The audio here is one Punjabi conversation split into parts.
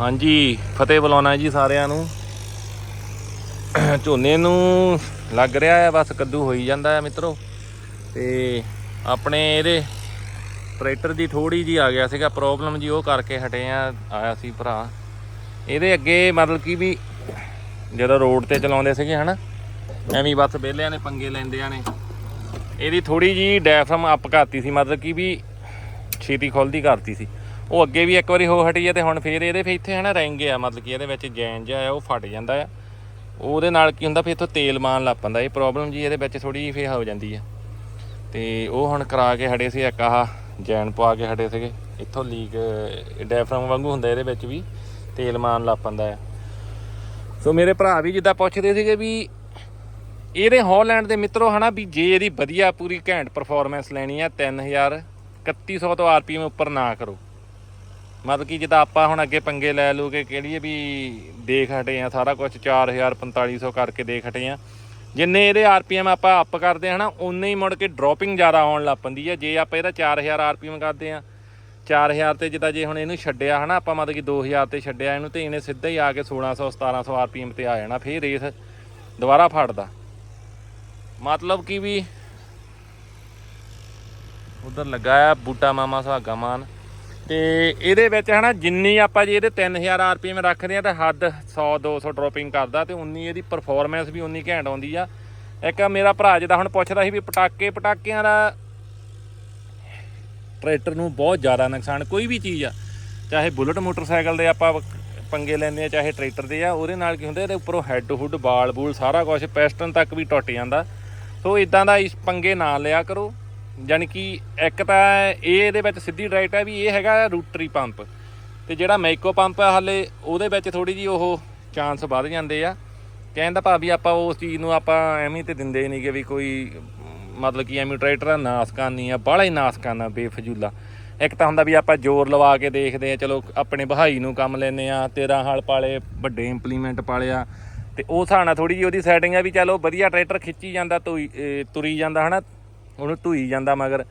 ਹਾਂਜੀ, ਫਤਿਹ ਬੁਲਾਉਣਾ ਜੀ ਸਾਰਿਆਂ ਨੂੰ। ਝੋਨੇ ਨੂੰ ਲੱਗ ਰਿਹਾ ਹੈ, ਬਸ ਕੱਦੂ ਹੋਈ ਜਾਂਦਾ ਹੈ ਮਿੱਤਰੋ। ਤੇ ਆਪਣੇ ਇਹਦੇ ਟਰੈਕਟਰ ਦੀ ਥੋੜੀ ਜੀ ਆ ਗਿਆ ਸੀਗਾ ਪ੍ਰੋਬਲਮ ਜੀ, ਉਹ ਕਰਕੇ ਹਟੇ ਆ ਆਇਆ ਸੀ ਭਰਾ। ਇਹਦੇ ਅੱਗੇ ਮਤਲਬ ਕਿ ਵੀ ਜਦੋਂ ਰੋਡ ਤੇ ਚਲਾਉਂਦੇ ਸੀਗੇ, ਹਨਾ, ਐਵੇਂ ਹੀ ਬਸ ਵਿਹਲਿਆਂ ਨੇ ਪੰਗੇ ਲੈਂਦੇ ਆ ਨੇ। ਇਹਦੀ ਥੋੜੀ ਜੀ ਡੈਫਰਮ ਅਪ ਕਰਤੀ ਸੀ, ਮਤਲਬ ਕਿ ਵੀ ਛੇਤੀ ਖੁੱਲਦੀ ਕਰਤੀ ਸੀ। ਉਹ ਅੱਗੇ ਵੀ ਇੱਕ ਵਾਰੀ ਹੋ ਹਟੀ ਹੈ ਤੇ ਹੁਣ ਫੇਰ ਇਹਦੇ ਫੇ ਇੱਥੇ ਹਨਾ ਰਿੰਗ ਆ, ਮਤਲਬ ਕਿ ਇਹਦੇ ਵਿੱਚ ਜੈਨ ਜਿਹਾ ਆ, ਉਹ ਫਟ ਜਾਂਦਾ ਆ। ਉਹਦੇ ਨਾਲ ਕੀ ਹੁੰਦਾ ਫੇ ਇੱਥੋਂ ਤੇਲ ਮਾਰਨ ਲੱਗ ਪੈਂਦਾ, ਇਹ ਪ੍ਰੋਬਲਮ ਜੀ ਇਹਦੇ ਵਿੱਚ ਥੋੜੀ ਜਿਹੀ ਫੇ ਹੋ ਜਾਂਦੀ ਆ। ਤੇ ਉਹ ਹੁਣ ਕਰਾ ਕੇ ਹਟੇ ਸੀ ਇੱਕ ਆਹ ਜੈਨ ਪਵਾ ਕੇ ਹਟੇ ਸੀਗੇ। ਇੱਥੋਂ ਲੀਕ ਡੈਫਰਮ ਵਾਂਗੂ ਹੁੰਦਾ ਇਹਦੇ ਵਿੱਚ ਵੀ ਤੇਲ ਮਾਰਨ ਲੱਗ ਪੈਂਦਾ ਆ। ਸੋ ਮੇਰੇ ਭਰਾ ਵੀ ਜਿੱਦਾਂ ਪੁੱਛਦੇ ਸੀਗੇ ਵੀ ਇਹਦੇ ਹਾਲੈਂਡ ਦੇ ਮਿੱਤਰੋ ਹਨਾ ਵੀ ਜੇ ਇਹਦੀ ਵਧੀਆ ਪੂਰੀ ਘੈਂਟ ਪਰਫਾਰਮੈਂਸ ਲੈਣੀ ਆ 3000 3100 ਤੋਂ ਆਰਪੀਐਮ ਉੱਪਰ ਨਾ ਕਰੋ। ਮਤਲਬ ਕਿ ਜਿੱਦਾਂ ਆਪਾਂ ਹੁਣ ਅੱਗੇ ਪੰਗੇ ਲੈ ਲੂ ਕੇ ਕਿਹੜੀ ਵੀ ਦੇਖ ਹਟੇ ਆ, ਸਾਰਾ ਕੁਝ 4000 4500 ਕਰਕੇ ਦੇਖ ਹਟੇ ਆ। ਜਿੰਨੇ ਇਹਦੇ ਆਰਪੀਐਮ ਆਪਾਂ ਅਪ ਕਰਦੇ ਆ ਹਨਾ ਉਨੇ ਹੀ ਮੁੜ ਕੇ ਡ੍ਰੌਪਿੰਗ ਜ਼ਿਆਦਾ ਆਉਣ ਲੱਗ ਪੈਂਦੀ ਆ। ਜੇ ਆਪਾਂ ਇਹਦਾ 4000 ਆਰਪੀਐਮ ਕਰਦੇ ਆ 4000 ਤੇ ਜਿੱਦਾਂ ਜੇ ਹੁਣ ਇਹਨੂੰ ਛੱਡਿਆ ਹਨਾ, ਆਪਾਂ ਮਤਲਬ ਕਿ 2000 ਤੇ ਛੱਡਿਆ ਇਹਨੂੰ ਤੇ ਇਹਨੇ ਸਿੱਧਾ ਹੀ ਆ ਕੇ 1600 1700 ਆਰਪੀਐਮ ਤੇ ਆ ਜਾਣਾ, ਫੇਰ ਰੇਸ ਦੁਬਾਰਾ ਫੜਦਾ। ਮਤਲਬ ਕਿ ਵੀ ਉਧਰ ਲੱਗਾ ਆ ਬੂਟਾ ਮਾਮਾ ਸੁਹਾਗਾ ਮਾਨ। ਤੇ ਇਹਦੇ ਵਿੱਚ ਹਨਾ ਜਿੰਨੀ ਆਪਾਂ ਜੇ ਇਹਦੇ 3000 ਆਰਪੀਐਮ ਰੱਖਦੇ ਆ ਤਾਂ ਹੱਦ 100 200 ਡ੍ਰੌਪਿੰਗ ਕਰਦਾ ਤੇ ਉਨੀ ਇਹਦੀ ਪਰਫਾਰਮੈਂਸ ਵੀ ਉਨੀ ਘੈਂਟ ਆਉਂਦੀ ਆ। ਇੱਕ ਮੇਰਾ ਭਰਾ ਜਿਹਦਾ ਹੁਣ ਪੁੱਛਦਾ ਸੀ ਵੀ ਪਟਾਕੇ, ਪਟਾਕਿਆਂ ਦਾ ਟਰੈਕਟਰ ਨੂੰ ਬਹੁਤ ਜ਼ਿਆਦਾ ਨੁਕਸਾਨ, ਕੋਈ ਵੀ ਚੀਜ਼ ਆ, ਚਾਹੇ ਬੁਲਟ ਮੋਟਰਸਾਈਕਲ ਦੇ ਆਪਾਂ ਪੰਗੇ ਲੈਂਦੇ ਆ, ਚਾਹੇ ਟਰੈਕਟਰ ਦੇ ਆ, ਉਹਦੇ ਨਾਲ ਕੀ ਹੁੰਦਾ ਇਹਦੇ ਉੱਪਰੋਂ ਹੈੱਡ ਹੁੱਡ ਬਾਲ ਬੂਲ ਸਾਰਾ ਕੁਝ ਪੈਸਟਨ ਤੱਕ ਵੀ ਟੁੱਟ ਜਾਂਦਾ। ਸੋ ਇਦਾਂ ਦਾ ਇਸ ਪੰਗੇ ਨਾ ਲਿਆ ਕਰੋ। ਯਾਨੀ ਕਿ ਇੱਕ ਤਾਂ ਇਹ ਇਹਦੇ ਵਿੱਚ ਸਿੱਧੀ ਡਾਇਰੈਕਟ ਹੈ ਵੀ ਇਹ ਹੈਗਾ ਰੂਟਰੀ ਪੰਪ। ਤੇ ਜਿਹੜਾ ਮਾਈਕੋ ਪੰਪ ਆ ਹਾਲੇ, ਉਹਦੇ ਵਿੱਚ ਥੋੜੀ ਜੀ ਉਹ ਚਾਂਸ ਵੱਧ ਜਾਂਦੇ ਆ। ਕਹਿੰਦਾ ਵੀ ਆਪਾਂ ਉਸ ਚੀਜ਼ ਨੂੰ ਆਪਾਂ ਐਵੇਂ ਤੇ ਦਿੰਦੇ ਨਹੀਂ ਕਿ ਵੀ ਕੋਈ ਮਤਲਬ ਕਿ ਐਵੇਂ ਟਰੈਕਟਰ ਦਾ ਨਾਸ ਕਰਨੀ ਆ, ਬਾਹਲਾ ਹੀ ਨਾਸ ਕਰਨਾ ਬੇਫਜ਼ੂਲਾ। ਇੱਕ ਤਾਂ ਹੁੰਦਾ ਵੀ ਆਪਾਂ ਜ਼ੋਰ ਲਵਾ ਕੇ ਦੇਖਦੇ ਆ, ਚਲੋ ਆਪਣੇ ਬਹਾਈ ਨੂੰ ਕੰਮ ਲੈਨੇ ਆ 13 ਹਾਲ ਪਾਲੇ, ਵੱਡੇ ਇੰਪਲੀਮੈਂਟ ਪਾਲਿਆ ਤੇ ਉਹ ਹਿਸਾਬ ਨਾਲ ਥੋੜੀ ਜਿਹੀ ਉਹਦੀ ਸੈਟਿੰਗ ਆ ਵੀ ਚਲੋ ਵਧੀਆ ਟਰੈਕਟਰ ਖਿੱਚੀ ਜਾਂਦਾ ਧੂਈ ਇਹ ਤੁਰੀ ਜਾਂਦਾ, ਹਨਾ। ਉਹਨੂੰ ਧੂਈ ਜਾਂਦਾ ਮਗਰ।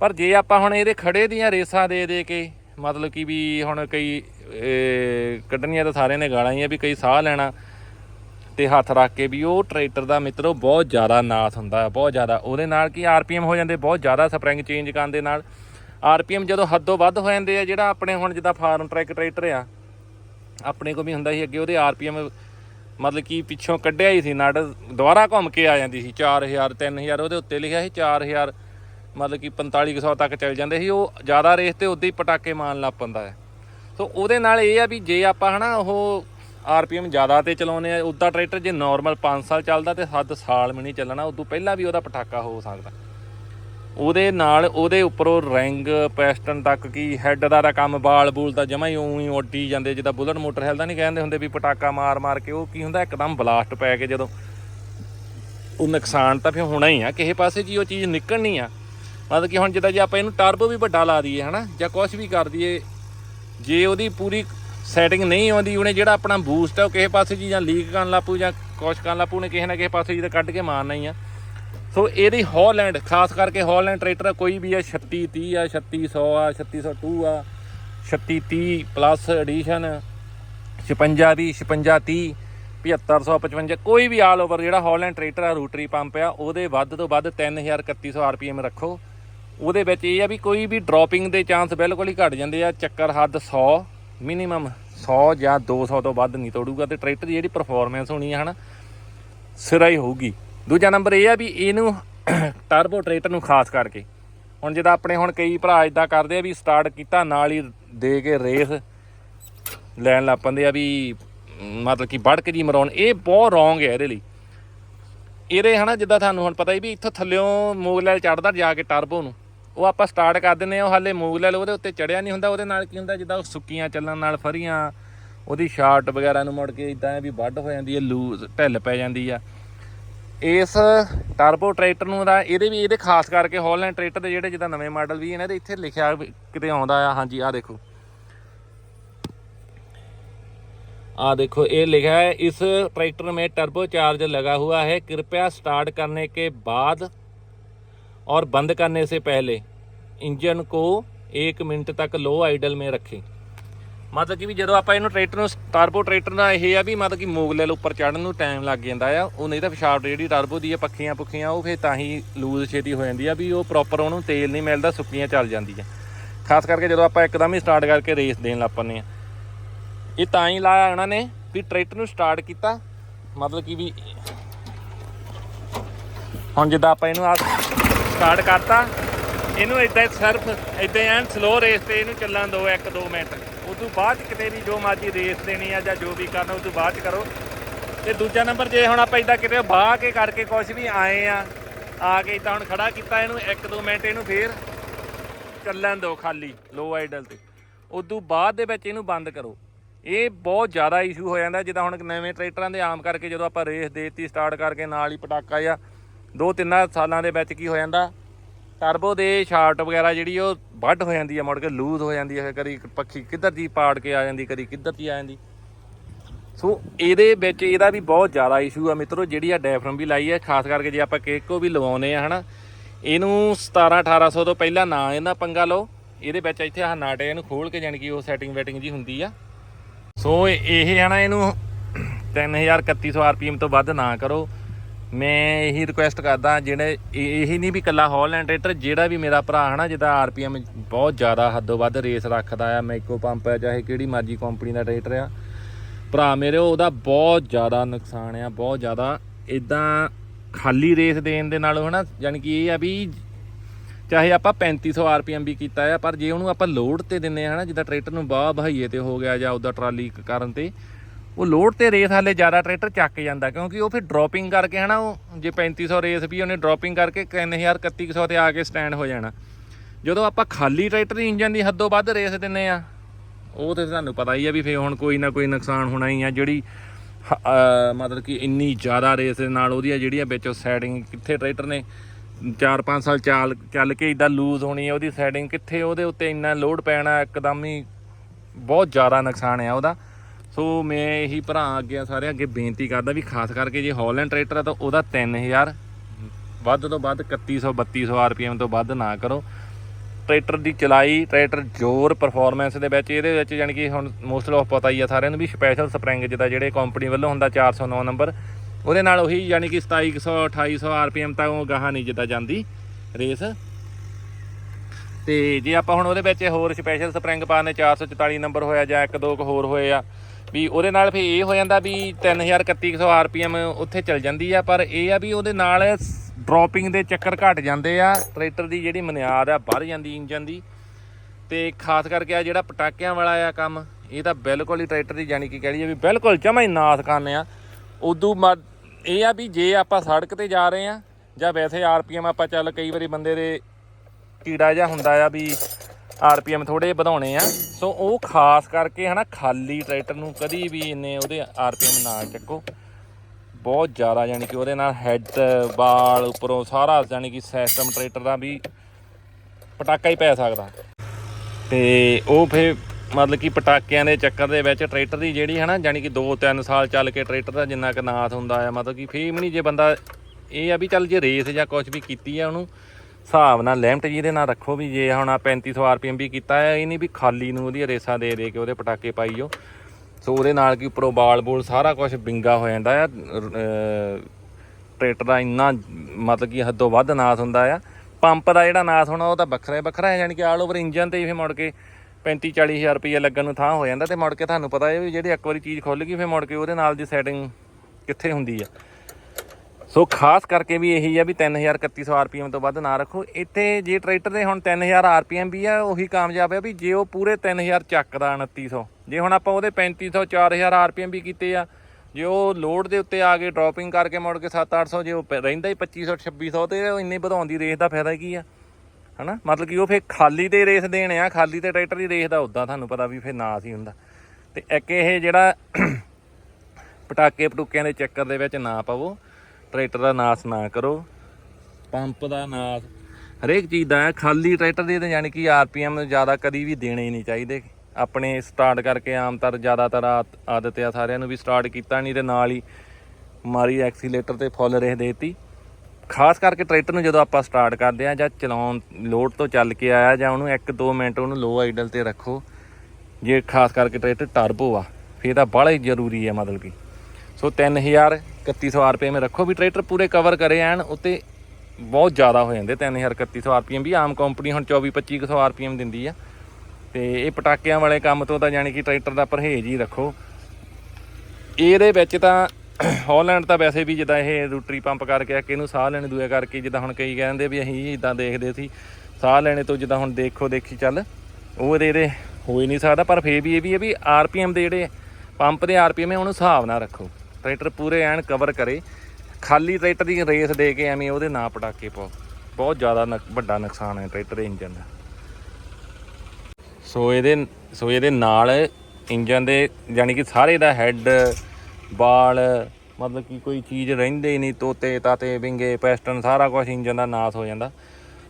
ਪਰ ਜੇ ਆਪਾਂ ਹੁਣ ਇਹਦੇ ਖੜੇ ਦੀਆਂ ਰੇਸਾਂ ਦੇ ਦੇ ਕੇ, ਮਤਲਬ ਕਿ ਵੀ ਹੁਣ ਕਈ ਕੱਢਣੀਆਂ ਤਾਂ ਸਾਰਿਆਂ ਨੇ ਗਾਲਾਂ ਹੀ ਆ ਵੀ ਕਈ ਸਾਹ ਲੈਣਾ ਤੇ ਹੱਥ ਰੱਖ ਕੇ ਵੀ ਉਹ ਟਰੈਕਟਰ ਦਾ ਮਿੱਤਰੋ ਬਹੁਤ ਜ਼ਿਆਦਾ ਨਾਸ ਹੁੰਦਾ, ਬਹੁਤ ਜ਼ਿਆਦਾ। ਉਹਦੇ ਨਾਲ ਕੀ ਆਰਪੀਐਮ ਹੋ ਜਾਂਦੇ, ਬਹੁਤ ਜ਼ਿਆਦਾ ਸਪਰਿੰਗ ਚੇਂਜ ਕਰਨ ਦੇ ਨਾਲ। ਆਰਪੀਐਮ ਜਦੋਂ ਹੱਦੋਂ ਵੱਧ ਹੋ ਜਾਂਦੇ ਆ, ਜਿਹੜਾ ਆਪਣੇ ਹੁਣ ਜਿੱਦਾਂ ਫਾਰਮ ਟਰੈਕ ਟਰੈਕਟਰ ਆ, ਆਪਣੇ ਕੋਲ ਵੀ ਹੁੰਦਾ ਸੀ ਅੱਗੇ, ਉਹਦੇ ਆਰਪੀਐਮ ਮਤਲਬ ਕਿ ਪਿੱਛੋਂ ਕੱਢਿਆ ਹੀ ਸੀ ਨਟ ਦੁਬਾਰਾ ਘੁੰਮ ਕੇ ਆ ਜਾਂਦੀ ਸੀ 4000 3000 ਉਹਦੇ ਉੱਤੇ ਲਿਖਿਆ ਸੀ 4000 ਮਤਲਬ ਕਿ 4500 ਤੱਕ ਚੱਲ ਜਾਂਦੇ ਸੀ, ਉਹ ਜ਼ਿਆਦਾ ਰੇਸ ਤੇ ਉਦਾਂ ਹੀ ਪਟਾਕੇ ਮਾਰਨ ਲੱਗ ਪੈਂਦਾ ਹੈ। ਸੋ ਉਹਦੇ ਨਾਲ ਇਹ ਆ ਵੀ ਜੇ ਆਪਾਂ ਹਨਾ ਉਹ ਆਰਪੀਐਮ ਜ਼ਿਆਦਾ ਤੇ ਚਲਾਉਨੇ ਆ, ਉਦਾਂ ਟਰੈਕਟਰ ਜੇ ਨਾਰਮਲ 5 ਸਾਲ ਚੱਲਦਾ ਤੇ ਹੱਦ ਸਾਲ ਵੀ ਨਹੀਂ ਚੱਲਣਾ, ਉਦੋਂ ਪਹਿਲਾਂ ਵੀ ਉਹਦਾ ਪਟਾਕਾ ਹੋ ਸਕਦਾ। ਉਹਦੇ ਨਾਲ ਉਹਦੇ ਉੱਪਰੋਂ ਰਿੰਗ, ਪੈਸਟਨ ਤੱਕ ਕੀ ਹੈੱਡ ਦਾ ਦਾ ਕੰਮ ਬਾਲ ਬੂਲ ਤਾਂ ਜਮਾ ਹੀ ਉਹੀ ਉੱਡੀ ਜਾਂਦੇ, ਜਿੱਦਾਂ ਬੁਲਟ ਮੋਟਰ ਹਿਲਦਾ ਨਹੀਂ ਕਹਿੰਦੇ ਹੁੰਦੇ ਵੀ ਪਟਾਕਾ ਮਾਰ ਮਾਰ ਕੇ, ਉਹ ਕੀ ਹੁੰਦਾ, ਇੱਕਦਮ ਬਲਾਸਟ ਪੈ ਕੇ ਜਦੋਂ ਉਹ ਨੁਕਸਾਨ ਤਾਂ ਫਿਰ ਹੋਣਾ ਹੀ ਆ, ਕਿਸੇ ਪਾਸੇ ਜੀ ਉਹ ਚੀਜ਼ ਨਿਕਲਣੀ ਆ। ਮਤਲਬ ਕਿ ਹੁਣ ਜਿੱਦਾਂ ਜੇ ਆਪਾਂ ਇਹਨੂੰ ਟਰਬੋ ਵੀ ਵੱਡਾ ਲਾ ਦਈਏ, ਹਨਾ, ਜਾਂ ਕੁਝ ਵੀ ਕਰ ਦਈਏ, ਜੇ ਉਹਦੀ ਪੂਰੀ ਸੈਟਿੰਗ ਨਹੀਂ ਆਉਂਦੀ, ਉਹਨੇ ਜਿਹੜਾ ਆਪਣਾ ਬੂਸਟ ਹੈ ਉਹ ਕਿਸੇ ਪਾਸੇ ਜੀ ਜਾਂ ਲੀਕ ਕਰਨ ਲੱਪੂ ਜਾਂ ਕੁਛ ਕਰਨ ਲੱਪੂ ਨੇ ਕਿਸੇ ਨਾ ਕਿਸੇ ਪਾਸੇ ਜੀ ਤਾਂ ਕੱਢ ਕੇ ਮਾਰਨਾ ਹੀ ਆ। ਸੋ ਇਹਦੀ ਹੌਲੈਂਡ ਖਾਸ ਕਰਕੇ ਹੌਲੈਂਡ ਟਰੈਕਟਰ ਕੋਈ ਵੀ ਆ 36 30 ਆ 3600 ਆ 3602 ਆ 3630 ਪਲੱਸ ਐਡੀਸ਼ਨ 56 ਵੀ 56 30 7555 ਕੋਈ ਵੀ ਆਲ ਓਵਰ ਜਿਹੜਾ ਹੌਲੈਂਡ ਟਰੈਕਟਰ ਆ ਰੂਟਰੀ ਪੰਪ ਆ, ਉਹਦੇ ਵੱਧ ਤੋਂ ਵੱਧ 3000 3100 ਆਰਪੀਐਮ ਰੱਖੋ। ਉਹਦੇ ਵਿੱਚ ਇਹ ਆ ਵੀ ਕੋਈ ਵੀ ਡ੍ਰੌਪਿੰਗ ਦੇ ਚਾਂਸ ਬਿਲਕੁਲ ਹੀ ਘਟ ਜਾਂਦੇ ਆ, ਚੱਕਰ ਹੱਦ 100 ਮਿਨੀਮਮ 100 ਜਾਂ 200 ਤੋਂ ਵੱਧ ਨਹੀਂ ਤੋੜੂਗਾ, ਤੇ ਟਰੈਕਟਰ ਦੀ ਜਿਹੜੀ ਪਰਫਾਰਮੈਂਸ ਹੋਣੀ ਆ ਹਨਾ, ਸਿਰਾ ਹੀ ਹੋਊਗੀ। ਦੂਜਾ ਨੰਬਰ ਇਹ ਆ ਵੀ ਇਹਨੂੰ ਟਰਬੋ ਟਰੈਕਟਰ ਨੂੰ ਖਾਸ ਕਰਕੇ। ਹੁਣ ਜਿਹਦਾ ਆਪਣੇ ਹੁਣ ਕਈ ਭਰਾ ਇਦਾਂ ਕਰਦੇ ਆ ਵੀ ਸਟਾਰਟ ਕੀਤਾ, ਨਾਲ ਹੀ ਦੇ ਕੇ ਰੇਸ ਲੈਣ ਲੱਗ ਪੈਂਦੇ ਆ ਵੀ ਮਤਲਬ ਕਿ ਵੜਕ ਜੀ ਮਰਾਉਣ। ਇਹ ਬਹੁਤ ਰੋਂਗ ਹੈ ਇਹਦੇ ਲਈ। ਇਹਦੇ ਹਨਾ ਜਿੱਦਾਂ ਤੁਹਾਨੂੰ ਹੁਣ ਪਤਾ ਹੀ ਵੀ ਇੱਥੋਂ ਥੱਲਿਓਂ ਮੂਗਲੈਲ ਚੜਦਾ ਜਾ ਕੇ ਟਰਬੋ ਨੂੰ। ਉਹ ਆਪਾਂ ਸਟਾਰਟ ਕਰ ਦਿੰਦੇ ਆ, ਉਹ ਹਾਲੇ ਮੂਗਲੈਲ ਉਹਦੇ ਉੱਤੇ ਚੜਿਆ ਨਹੀਂ ਹੁੰਦਾ, ਉਹਦੇ ਨਾਲ ਕੀ ਹੁੰਦਾ ਜਿੱਦਾਂ ਉਹ ਸੁੱਕੀਆਂ ਚੱਲਣ ਨਾਲ ਫਰੀਆਂ, ਉਹਦੀ ਸ਼ਾਰਟ ਵਗੈਰਾ ਨੂੰ ਮੁੜ ਕੇ ਇਦਾਂ ਵੀ ਵੱਢ ਹੋ ਜਾਂਦੀ ਹੈ, ਲੂਜ਼, ਢਿੱਲ ਪੈ ਜਾਂਦੀ ਆ। ਇਸ ਟਰਬੋ ਟਰੈਕਟਰ ਨੂੰ ਦਾ ਇਹਦੇ ਵੀ ਇਹਦੇ ਖਾਸ ਕਰਕੇ ਹਾਲੈਂਡ ਟਰੈਕਟਰ ਦੇ ਜਿਹੜੇ ਜਿੱਦਾਂ ਨਵੇਂ ਮਾਡਲ ਵੀ ਇਹਨਾਂ ਦੇ ਇੱਥੇ ਲਿਖਿਆ ਵੀ ਕਿਤੇ ਆਉਂਦਾ ਆ ਹਾਂਜੀ ਆ ਦੇਖੋ आ देखो ये लिखा है इस ट्रैक्टर में टर्बो चार्ज लगा हुआ है कृपया स्टार्ट करने के बाद और बंद करने से पहले इंजन को एक मिनट तक लो आइडल में रखें ਮਤਲਬ ਕਿ ਵੀ ਜਦੋਂ ਆਪਾਂ ਇਹਨੂੰ ਟਰੈਕਟਰ ਨੂੰ ਟਰਬੋ ਟਰੈਕਟਰ ਦਾ ਇਹ ਆ ਵੀ ਮਤਲਬ ਕਿ ਮੋਗਲੇ ਦੇ ਉੱਪਰ ਚੜਨ ਨੂੰ ਟਾਈਮ ਲੱਗ ਜਾਂਦਾ ਆ, ਉਹ ਨਹੀਂ ਤਾਂ ਸ਼ਾਫਟ ਜਿਹੜੀ ਟਰਬੋ ਦੀ ਆ, ਪੱਖੀਆਂ ਪੁੱਖੀਆਂ, ਉਹ ਫੇਰ ਤਾਂ ਹੀ ਲੂਜ਼ ਛੇਤੀ ਹੋ ਜਾਂਦੀ ਆ ਵੀ ਉਹ ਪ੍ਰੋਪਰ ਉਹਨੂੰ ਤੇਲ ਨਹੀਂ ਮਿਲਦਾ, ਸੁੱਕੀਆਂ ਚੱਲ ਜਾਂਦੀ ਜਾਂਦੀਆਂ। ਖਾਸ ਕਰਕੇ ਜਦੋਂ ਆਪਾਂ ਇੱਕਦਮ ਹੀ ਸਟਾਰਟ ਕਰਕੇ ਰੇਸ ਦੇਣ ਲੱਗ ਪੈਂਦੇ ਆ। ਇਹ ਤਾਂ ਹੀ ਲਾਇਆ ਉਹਨਾਂ ਨੇ ਵੀ ਟਰੈਕਟਰ ਨੂੰ ਸਟਾਰਟ ਕੀਤਾ, ਮਤਲਬ ਕਿ ਵੀ ਹੁਣ ਜਿੱਦਾਂ ਆਪਾਂ ਇਹਨੂੰ ਆ ਸਟਾਰਟ ਕਰਤਾ, ਇਹਨੂੰ ਇਦਾਂ ਸਿਰਫ ਇਦਾਂ ਐਨ ਸਲੋ ਰੇਸ ਤੇ ਇਹਨੂੰ ਚੱਲਣ ਦਿਓ 1-2 ਮਿੰਟ। ਉਸ ਤੋਂ ਬਾਅਦ 'ਚ ਕਿਤੇ ਵੀ ਜੋ ਮਰਜ਼ੀ ਰੇਸ ਦੇਣੀ ਆ ਜਾਂ ਜੋ ਵੀ ਕਰਨਾ ਉਸ ਤੋਂ ਬਾਅਦ ਚ ਕਰੋ। ਤੇ ਦੂਜਾ ਨੰਬਰ, ਜੇ ਹੁਣ ਆਪਾਂ ਇਦਾਂ ਕਿਤੇ ਬਾਹ ਕੇ ਕਰਕੇ ਕੁਝ ਵੀ ਆਏ ਆ ਆ ਕੇ ਇਦਾਂ ਹੁਣ ਖੜਾ ਕੀਤਾ ਇਹਨੂੰ 1-2 ਮਿੰਟ ਇਹਨੂੰ ਫੇਰ ਚੱਲਣ ਦਿਓ ਖਾਲੀ ਲੋ ਆਈਡਲ ਤੇ। ਉਦੋਂ ਬਾਅਦ ਦੇ ਵਿੱਚ ਇਹਨੂੰ ਬੰਦ ਕਰੋ। ਇਹ ਬਹੁਤ ਜ਼ਿਆਦਾ ਇਸ਼ੂ ਹੋ ਜਾਂਦਾ, ਜਿੱਦਾਂ ਹੁਣ ਨਵੇਂ ਟਰੈਕਟਰਾਂ ਦੇ ਆਮ ਕਰਕੇ ਜਦੋਂ ਆਪਾਂ ਰੇਸ ਦੇਤੀ ਸਟਾਰਟ ਕਰਕੇ ਨਾਲ ਹੀ ਪਟਾਕਾ ਜਾਂ ਦੋ ਤਿੰਨਾਂ ਸਾਲਾਂ ਦੇ ਵਿੱਚ ਕੀ ਹੋ ਜਾਂਦਾ ਟਰਬੋ ਦੇ ਸ਼ਾਰਟ ਵਗੈਰਾ ਜਿਹੜੀ ਉਹ ਵੱਢ ਹੋ ਜਾਂਦੀ ਆ ਮੁੜ ਕੇ, ਲੂਜ਼ ਹੋ ਜਾਂਦੀ ਹੈ ਕਦੀ ਪੱਖੀ ਕਿੱਧਰ ਦੀ ਪਾੜ ਕੇ ਆ ਜਾਂਦੀ, ਕਦੀ ਕਿੱਧਰ ਦੀ ਆ ਜਾਂਦੀ। ਸੋ ਇਹਦੇ ਵਿੱਚ ਇਹਦਾ ਵੀ ਬਹੁਤ ਜ਼ਿਆਦਾ ਇਸ਼ੂ ਆ ਮਿੱਤਰੋ, ਜਿਹੜੀ ਆ ਡੈਫਰਮ ਵੀ ਲਾਈ ਹੈ ਖਾਸ ਕਰਕੇ ਜੇ ਆਪਾਂ ਕੇਕੋ ਵੀ ਲਵਾਉਨੇ ਆ, ਹਨਾ। ਇਹਨੂੰ 17 1800 ਤੋਂ ਪਹਿਲਾਂ ਨਾ ਇਹਨਾਂ ਪੰਗਾ ਲਓ। ਇਹਦੇ ਵਿੱਚ ਇੱਥੇ ਆਹ ਨਾਟੇ ਇਹਨੂੰ ਖੋਲ ਕੇ ਜਾਣੀ ਕਿ ਉਹ ਸੈਟਿੰਗ ਵੈਟਿੰਗ ਜੀ ਹੁੰਦੀ ਆ। ਸੋ ਇਹ ਹੈ ਨਾ ਇਹਨੂੰ 3000 3100 ਆਰਪੀਐਮ ਤੋਂ ਵੱਧ ਨਾ ਕਰੋ। ਮੈਂ ਇਹੀ ਰਿਕੁਐਸਟ ਕਰਦਾ ਜਿਹੜੇ ਇਹ- ਇਹੀ ਨਹੀਂ ਵੀ ਕੱਲਾ ਹੌਲੈਂਡ ਟਰੈਕਟਰ ਜਿਹੜਾ ਵੀ ਮੇਰਾ ਭਰਾ ਹਨਾ ਜਿਹਦਾ ਆਰਪੀਐਮ ਬਹੁਤ ਜ਼ਿਆਦਾ ਹੱਦੋਂ ਵੱਧ ਰੇਸ ਰੱਖਦਾ ਆ ਮੈਕੋ ਪੰਪ ਆ, ਚਾਹੇ ਕਿਹੜੀ ਮਰਜ਼ੀ ਕੰਪਨੀ ਦਾ ਟਰੈਕਟਰ ਆ। ਭਰਾ ਮੇਰੇ, ਉਹਦਾ ਬਹੁਤ ਜ਼ਿਆਦਾ ਨੁਕਸਾਨ ਆ, ਬਹੁਤ ਜ਼ਿਆਦਾ। ਇਦਾਂ ਖਾਲੀ ਰੇਸ ਦੇਣ ਦੇ ਨਾਲੋਂ ਹਨਾ ਯਾਨੀ ਕਿ ਇਹ ਆ ਵੀ ਚਾਹੇ ਆਪਾਂ 3500 ਆਰਪੀਐਮ ਵੀ ਕੀਤਾ ਆ, ਪਰ ਜੇ ਉਹਨੂੰ ਆਪਾਂ ਲੋਡ ਤੇ ਦਿੰਨੇ ਆ ਹਨਾ, ਜਿੱਦਾਂ ਟਰੈਕਟਰ ਨੂੰ ਬਾਹ ਬਹਾਈਏ ਤੇ ਹੋ ਗਿਆ ਜਾਂ ਉਹਦਾ ਟਰਾਲੀ ਕਰਨ ਤੇ ਉਹ ਲੋਡ ਤੇ ਰੇਸ ਹਾਲੇ ਜ਼ਿਆਦਾ ਟਰੈਕਟਰ ਚੱਕ ਜਾਂਦਾ, ਕਿਉਂਕਿ ਉਹ ਫਿਰ ਡ੍ਰੌਪਿੰਗ ਕਰਕੇ ਹਨਾ, ਉਹ ਜੇ 3500 ਰੇਸ ਵੀ ਉਹਨੇ ਡ੍ਰੌਪਿੰਗ ਕਰਕੇ 3000 3100 ਤੇ ਆ ਕੇ ਸਟੈਂਡ ਹੋ ਜਾਣਾ। ਜਦੋਂ ਆਪਾਂ ਖਾਲੀ ਟਰੈਕਟਰ ਇੰਜਨ ਦੀ ਹੱਦੋਂ ਵੱਧ ਰੇਸ ਦਿੰਨੇ ਆ, ਉਹ ਤੇ ਤੁਹਾਨੂੰ ਪਤਾ ਹੀ ਆ ਵੀ ਫੇ ਹੁਣ ਕੋਈ ਨਾ ਕੋਈ ਨੁਕਸਾਨ ਹੋਣਾ ਹੀ ਆ, ਜਿਹੜੀ ਹ- ਮਤਲਬ ਕਿ ਇੰਨੀ ਜ਼ਿਆਦਾ ਰੇਸ ਦੇ ਨਾਲ ਉਹਦੀਆਂ ਜਿਹੜੀਆਂ ਵਿੱਚ ਸੈਟਿੰਗ ਕਿੱਥੇ ਟਰੈਕਟਰ ਨੇ 4-5 ਸਾਲ ਚਾਲ, ਚੱਲ ਕੇ ਇਦਾਂ ਲੂਜ਼ ਹੋਣੀ ਹੈ ਉਹਦੀ ਸੈਟਿੰਗ ਕਿੱਥੇ, ਉਹਦੇ ਉੱਤੇ ਇੰਨਾ ਲੋਡ ਪੈਣਾ, ਇੱਕਦਮ ਹੀ ਬਹੁਤ ਜ਼ਿਆਦਾ ਨੁਕਸਾਨ ਆ ਉਹਦਾ। ਸੋ ਮੈਂ ਇਹੀ ਭਰਾ ਅੱਗੇ ਸਾਰੇ ਅੱਗੇ ਬੇਨਤੀ ਕਰਦਾ ਵੀ ਖਾਸ ਕਰਕੇ ਜੇ ਹੌਲੈਂਡ ਟਰੈਕਟਰ ਆ ਤਾਂ ਉਹਦਾ 3000 ਵੱਧ ਤੋਂ ਵੱਧ 3100 3200 ਆਰਪੀਐਮ ਤੋਂ ਵੱਧ ਨਾ ਕਰੋ। ਟਰੈਕਟਰ ਦੀ ਚਲਾਈ ਟਰੈਕਟਰ ਜ਼ੋਰ ਪਰਫਾਰਮੈਂਸ ਦੇ ਵਿੱਚ, ਇਹਦੇ ਵਿੱਚ ਯਾਨੀ ਕਿ ਹੁਣ ਮੋਸਟ ਆਫ ਪਤਾ ਹੀ ਆ ਸਾਰਿਆਂ ਨੂੰ ਵੀ ਸਪੈਸ਼ਲ ਸਪਰਿੰਗ ਜਿਹਦਾ ਜਿਹੜੇ ਕੰਪਨੀ ਵੱਲੋਂ ਹੁੰਦਾ 409 ਨੰਬਰ ਉਹਦੇ ਨਾਲ ਉਹੀ ਯਾਨੀ ਕਿ 2700 2800 ਆਰਪੀਐਮ ਤੱਕ ਉਹ ਗਾਹਾਂ ਨਹੀਂ ਜਿੱਦਾਂ ਜਾਂਦੀ ਰੇਸ। ਤੇ ਜੇ ਆਪਾਂ ਹੁਣ ਉਹਦੇ ਵਿੱਚ ਹੋਰ ਸਪੈਸ਼ਲ ਸਪਰਿੰਗ ਪਾਣੇ 444 ਨੰਬਰ ਹੋਇਆ ਜਾਂ ਇੱਕ ਦੋ ਕੁ ਹੋਰ ਹੋਏ ਆ ਵੀ ਉਹਦੇ ਨਾਲ ਫੇ ਇਹ ਹੋ ਜਾਂਦਾ ਵੀ 3000 3100 ਆਰਪੀਐਮ ਉੱਥੇ ਚੱਲ ਜਾਂਦੀ ਆ, ਪਰ ਇਹ ਆ ਵੀ ਉਹਦੇ ਨਾਲ ਡ੍ਰੌਪਿੰਗ ਦੇ ਚੱਕਰ ਘਟ ਜਾਂਦੇ ਆ ਟਰੈਕਟਰ ਦੀ ਜਿਹੜੀ ਮਨਿਆਦ ਆ ਵੱਧ ਜਾਂਦੀ ਇੰਜਨ ਦੀ। ਤੇ ਖਾਸ ਕਰਕੇ ਆ ਜਿਹੜਾ ਪਟਾਕਿਆਂ ਵਾਲਾ ਆ ਕੰਮ, ਇਹ ਤਾਂ ਬਿਲਕੁਲ ਹੀ ਟਰੈਕਟਰ ਦੀ ਜਾਨੀ ਕਿ ਕਹਿ ਲਈਏ ਵੀ ਬਿਲਕੁਲ ਜਮਾ ਹੀ ਨਾਸ ਕਰਨੇ ਆ। ਉਦੋਂ ਮਾ- ਇਹ ਆ ਵੀ ਜੇ ਆਪਾਂ ਸੜਕ ਤੇ ਜਾ ਰਹੇ ਆ, ਜਾਂ ਵੈਸੇ ਆਰਪੀਐਮ ਆਪਾਂ ਚੱਲ ਕਈ ਵਾਰੀ ਬੰਦੇ ਦੇ ਕੀੜਾ ਜਿਹਾ ਹੁੰਦਾ ਆ ਵੀ ਆਰਪੀਐਮ ਥੋੜੇ ਵਧਾਉਣੇ ਆ। ਸੋ ਉਹ ਖਾਸ ਕਰਕੇ ਹਨਾ, ਖਾਲੀ ਟਰੈਕਟਰ ਨੂੰ ਕਦੀ ਵੀ ਇੰਨੇ ਉਹਦੇ ਆਰਪੀਐਮ ਨਾ ਚੱਕੋ। ਬਹੁਤ ਜ਼ਿਆਦਾ ਯਾਨੀ ਕਿ ਉਹਦੇ ਨਾਲ ਹੈੱਡ ਬਾਲ ਉੱਪਰੋਂ ਸਾਰਾ ਯਾਨੀ ਕਿ ਸਿਸਟਮ ਟਰੈਕਟਰ ਦਾ ਵੀ ਪਟਾਕਾ ਹੀ ਪੈ ਸਕਦਾ। ਤੇ ਉਹ ਫੇ ਮਤਲਬ ਕਿ ਪਟਾਕਿਆਂ ਦੇ ਚੱਕਰ ਦੇ ਵਿੱਚ ਟਰੈਕਟਰ ਦੀ ਜਿਹੜੀ ਹੈ ਨਾ ਯਾਨੀ ਕਿ 2-3 ਸਾਲ ਚੱਲ ਕੇ ਟਰੈਕਟਰ ਦਾ ਜਿੰਨਾ ਕੁ ਨਾਥ ਹੁੰਦਾ ਆ, ਮਤਲਬ ਕਿ ਫੇਮ ਵੀ ਨਹੀਂ ਜੇ ਬੰਦਾ ਇਹ ਆ ਵੀ ਚੱਲ ਜੇ ਰੇਸ ਜਾਂ ਕੁਝ ਵੀ ਕੀਤੀ ਆ ਉਹਨੂੰ ਹਿਸਾਬ ਨਾਲ ਲਿਮਟ ਜਿਹਦੇ ਨਾਲ ਰੱਖੋ ਵੀ ਜੇ ਹੁਣ ਆ 3500 ਆਰਪੀਐਮ ਵੀ ਕੀਤਾ ਆ, ਇਹ ਨਹੀਂ ਵੀ ਖਾਲੀ ਨੂੰ ਉਹਦੀਆਂ ਰੇਸਾਂ ਦੇ ਦੇ ਕੇ ਉਹਦੇ ਪਟਾਕੇ ਪਾਈ ਪਾਈਓ। ਸੋ ਉਹਦੇ ਨਾਲ ਕੀ ਉੱਪਰੋਂ ਬਾਲ ਬੂਲ ਸਾਰਾ ਕੁਝ ਬਿੰਗਾ ਹੋ ਜਾਂਦਾ ਆ, ਅਹ, ਟਰੈਕਟਰ ਦਾ ਇੰਨਾ ਮਤਲਬ ਕਿ ਹੱਦੋਂ ਵੱਧ ਨਾਸ ਹੁੰਦਾ ਆ। ਪੰਪ ਦਾ ਜਿਹੜਾ ਨਾਸ ਹੋਣਾ ਉਹ ਤਾਂ ਵੱਖਰਾ ਹੀ ਵੱਖਰਾ ਹੈ, ਯਾਨੀ ਕਿ ਆਲ ਓਵਰ ਇੰਜਨ ਤੇ ਹੀ ਫਿਰ ਮੁੜ ਕੇ 35 40 ਹਜ਼ਾਰ ਰੁਪਏ ਲੱਗਣ ਨੂੰ ਥਾਂ ਹੋ ਜਾਂਦਾ ਤੇ ਮੁੜ ਕੇ ਤੁਹਾਨੂੰ ਪਤਾ ਹੈ ਵੀ ਜਿਹੜੀ ਇੱਕ ਵਾਰੀ ਚੀਜ਼ ਖੁੱਲ ਗਈ, ਫਿਰ ਮੁੜ ਕੇ ਉਹਦੇ ਨਾਲ ਦੀ ਸੈਟਿੰਗ ਕਿੱਥੇ ਹੁੰਦੀ ਆ। ਸੋ ਖਾਸ ਕਰਕੇ ਵੀ ਇਹੀ ਆ ਵੀ 3000 3100 ਆਰਪੀਐਮ ਤੋਂ ਵੱਧ ਨਾ ਰੱਖੋ। ਇੱਥੇ ਜੇ ਟਰੈਕਟਰ ਦੇ ਹੁਣ 3000 ਆਰਪੀਐਮ ਵੀ ਆ, ਉਹੀ ਕਾਮਯਾਬ ਆ ਵੀ ਜੇ ਉਹ ਪੂਰੇ 3000 ਚੱਕਦਾ 2900 ਜੇ ਹੁਣ ਆਪਾਂ ਉਹਦੇ 3500 4000 ਆਰਪੀਐਮ ਵੀ ਕੀਤੇ ਆ, ਜੇ ਉਹ ਲੋਡ ਦੇ ਉੱਤੇ ਆ ਕੇ ਡ੍ਰੌਪਿੰਗ ਕਰਕੇ ਮੁੜ ਕੇ 7-800 ਜੇ ਉਹ ਪ- ਰਹਿੰਦਾ ਹੀ 2500 2600 ਤੇ ਉਹ ਇੰਨੇ ਵਧਾਉਣ ਦੀ ਰੇਸ ਦਾ ਫਾਇਦਾ ਕੀ ਆ? ਹਨਾ? ਮਤਲਬ ਕਿ ਉਹ ਫੇ ਖਾਲੀ ਤੇ ਰੇਸ ਦੇਣ ਆ, ਖਾਲੀ ਤੇ ਟਰੈਕਟਰ ਦੀ ਰੇਸ ਦਾ ਉਦਾਂ ਤੁਹਾਨੂੰ ਪਤਾ ਵੀ ਫੇ ਨਾ ਸੀ ਹੁੰਦਾ। ਤੇ ਇੱਕ ਇਹ ਜਿਹੜਾ ਪਟਾਕੇ ਪਟੂਕਿਆਂ ਦੇ ਚੱਕਰ ਦੇ ਵਿੱਚ ਨਾ ਪਵੋ। ਟਰੈਕਟਰ ਦਾ ਨਾਸ ਨਾ ਕਰੋ। ਪੰਪ ਦਾ ਨਾਸ। ਹਰੇਕ ਚੀਜ਼ ਦਾ ਖਾਲੀ ਟਰੈਕਟਰ ਦੀ ਤੇ ਯਾਨੀ ਕਿ ਆਰਪੀਐਮ ਜ਼ਿਆਦਾ ਕਦੀ ਵੀ ਦੇਣੇ ਹੀ ਨਹੀਂ ਚਾਹੀਦੇ। ਆਪਣੇ ਸਟਾਰਟ ਕਰਕੇ ਆਮ ਤਰ, ਜ਼ਿਆਦਾਤਰ ਆਦ- ਆਦਤ ਆ ਸਾਰਿਆਂ ਨੂੰ ਵੀ ਸਟਾਰਟ ਕੀਤਾ ਨਹੀਂ ਤੇ ਨਾਲ ਹੀ ਮਾਰੀ ਐਕਸੀਲੇਟਰ ਤੇ ਫੁੱਲ ਰੇਸ ਦੇਤੀ। ਖਾਸ ਕਰਕੇ ਟਰੈਕਟਰ ਨੂੰ ਜਦੋਂ ਆਪਾਂ ਸਟਾਰਟ ਕਰਦੇ ਆ ਜਾਂ ਚਲਾਉਣ ਲੋਡ ਤੋਂ ਚੱਲ ਕੇ ਆਇਆ ਜਾਂ ਉਹਨੂੰ 1-2 ਮਿੰਟ ਉਹਨੂੰ ਲੋ ਆਈਡਲ ਤੇ ਰੱਖੋ, ਜੇ ਖਾਸ ਕਰਕੇ ਟਰੈਕਟਰ ਟਰਬੋ ਆ, ਫੇਰ ਤਾਂ ਬੜਾ ਹੀ ਜ਼ਰੂਰੀ ਹੈ ਮਤਲਬ ਕਿ। ਸੋ 3000 3100 ਆਰਪੀਐਮ ਰੱਖੋ ਵੀ ਟਰੈਕਟਰ ਪੂਰੇ ਕਵਰ ਕਰੇ ਐਨ, ਉੱਤੇ ਬਹੁਤ ਜ਼ਿਆਦਾ ਹੋ ਜਾਂਦੇ 3000 3100 ਆਰਪੀਐਮ ਵੀ। ਆਮ ਕੰਪਨੀ ਹੁਣ 24 2500 ਆਰਪੀਐਮ ਦਿੰਦੀ ਆ। ਤੇ ਇਹ ਪਟਾਕਿਆਂ ਵਾਲੇ ਕੰਮ ਤੋਂ ਤਾਂ ਜਾਣੀ ਕਿ ਟਰੈਕਟਰ ਦਾ ਪਰਹੇਜ਼ ਹੀ ਰੱਖੋ। ਇਹਦੇ ਵਿੱਚ ਤਾਂ ਹਾਲੈਂਡ ਤਾਂ ਵੈਸੇ ਵੀ ਜਿੱਦਾਂ ਇਹ ਰੂਟਰੀ ਪੰਪ ਕਰਕੇ ਆ ਕਿ ਇਹਨੂੰ ਸਾਹ ਲੈਣੇ ਦੂਏ ਕਰਕੇ ਜਿੱਦਾਂ ਹੁਣ ਕਈ ਕਹਿੰਦੇ ਵੀ ਅਸੀਂ ਇਦਾਂ ਦੇਖਦੇ ਸੀ, ਸਾਹ ਲੈਣੇ ਤੋਂ ਜਿੱਦਾਂ ਹੁਣ ਦੇਖੋ ਦੇਖੀ ਚੱਲ, ਉਹ ਇਹਦੇ ਇਹਦੇ ਹੋ ਹੀ ਨਹੀਂ ਸਕਦਾ, ਪਰ ਫੇਰ ਵੀ ਇਹ ਵੀ ਹੈ ਵੀ ਆਰਪੀਐਮ ਦੇ ਜਿਹੜੇ ਪੰਪ ਦੇ ਆਰਪੀਐਮ ਹੈ, ਉਹਨੂੰ ਹਿਸਾਬ ਨਾਲ ਰੱਖੋ। ਟਰੈਕਟਰ ਪੂਰੇ ਐਨ ਕਵਰ ਕਰੇ। ਖਾਲੀ ਟਰੈਕਟਰ ਦੀ ਰੇਸ ਦੇ ਕੇ ਐਵੇਂ ਉਹਦੇ ਨਾ ਪਟਾਕੇ ਪਾਓ। ਬਹੁਤ ਜ਼ਿਆਦਾ ਨੁਕ- ਵੱਡਾ ਨੁਕਸਾਨ ਹੈ ਟਰੈਕਟਰ ਦੇ ਇੰਜਨ ਦਾ। ਸੋ ਇਹਦੇ ਸੋ ਇਹਦੇ ਨਾਲ ਇੰਜਨ ਦੇ, ਯਾਨੀ ਕਿ ਸਾਰੇ ਦਾ ਹੈੱਡ ਬਾਲ ਮਤਲਬ ਕਿ ਕੋਈ ਚੀਜ਼ ਰਹਿੰਦੇ ਹੀ ਨਹੀਂ, ਤੋਤੇ, ਤਾਤੇ, ਵਿੰਗੇ, ਪੈਸਟਨ, ਸਾਰਾ ਕੁਝ ਇੰਜਨ ਦਾ ਨਾਸ ਹੋ ਜਾਂਦਾ।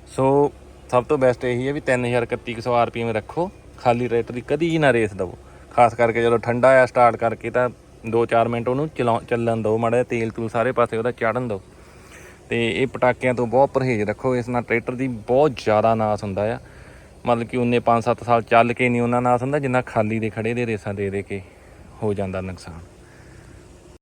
ਸੋ ਸਭ ਤੋਂ ਬੈਸਟ ਇਹੀ ਹੈ ਵੀ 3000 3100 ਆਰਪੀਐਮ ਰੱਖੋ। ਖਾਲੀ ਟਰੈਕਟਰ ਦੀ ਕਦੀ ਨਾ ਰੇਸ ਦਿਵੋ। ਖਾਸ ਕਰਕੇ ਜਦੋਂ ਠੰਡਾ ਆ ਸਟਾਰਟ ਕਰਕੇ ਤਾਂ 2-4 ਮਿੰਟ ਉਹਨੂੰ ਚਲਾ ਚੱਲਣ ਦਿਓ, ਮਾੜਾ ਜਿਹਾ ਤੇਲ ਤੂਲ ਸਾਰੇ ਪਾਸੇ ਉਹਦਾ ਚਾੜਨ ਦਿਓ। ਤੇ ਇਹ ਪਟਾਕਿਆਂ ਤੋਂ ਬਹੁਤ ਪਰਹੇਜ਼ ਰੱਖੋ, ਇਸ ਨਾਲ ਟਰੈਕਟਰ ਦੀ ਬਹੁਤ ਜ਼ਿਆਦਾ ਨਾਸ ਹੁੰਦਾ ਆ। ਮਤਲਬ ਕਿ ਉਹਨੇ 5-7 ਸਾਲ ਚੱਲ ਕੇ ਨਹੀਂ ਉਹਨਾਂ ਨਾਸ ਹੁੰਦਾ, ਜਿੰਨਾ ਖਾਲੀ ਦੇ ਖੜੇ ਦੇ ਰੇਸਾਂ ਦੇ ਦੇ ਕੇ ਹੋ ਜਾਂਦਾ ਨੁਕਸਾਨ।